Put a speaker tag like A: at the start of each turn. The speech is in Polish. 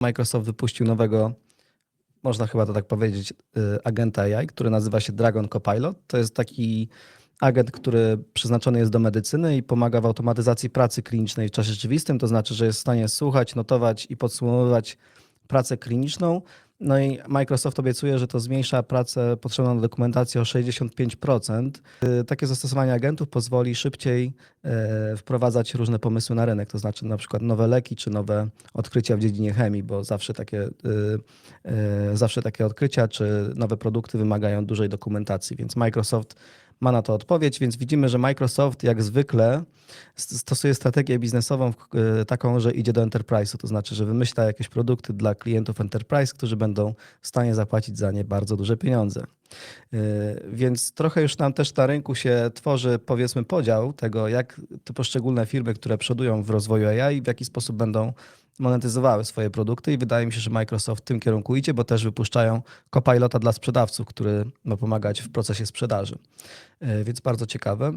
A: Microsoft wypuścił nowego, można chyba to tak powiedzieć, y, agenta AI, który nazywa się Dragon Copilot. To jest taki agent, który przeznaczony jest do medycyny i pomaga w automatyzacji pracy klinicznej w czasie rzeczywistym, to znaczy, że jest w stanie słuchać, notować i podsumowywać pracę kliniczną. No i Microsoft obiecuje, że to zmniejsza pracę potrzebną do dokumentacji o 65%. Y, Takie zastosowanie agentów pozwoli szybciej e, wprowadzać różne pomysły na rynek, to znaczy na przykład nowe leki czy nowe odkrycia w dziedzinie chemii, bo zawsze takie, y, y, zawsze takie odkrycia czy nowe produkty wymagają dużej dokumentacji, więc Microsoft ma na to odpowiedź, więc widzimy, że Microsoft jak zwykle st- stosuje strategię biznesową y, taką, że idzie do enterprise'u, to znaczy, że wymyśla jakieś produkty dla klientów enterprise, którzy będą w stanie zapłacić za nie bardzo duże pieniądze. Y, Więc trochę już nam też na rynku się tworzy, powiedzmy, podział tego, jak te poszczególne firmy, które przodują w rozwoju AI, w jaki sposób będą monetyzowały swoje produkty i wydaje mi się, że Microsoft w tym kierunku idzie, bo też wypuszczają Copilota dla sprzedawców, który ma pomagać w procesie sprzedaży. Y, Więc bardzo ciekawe.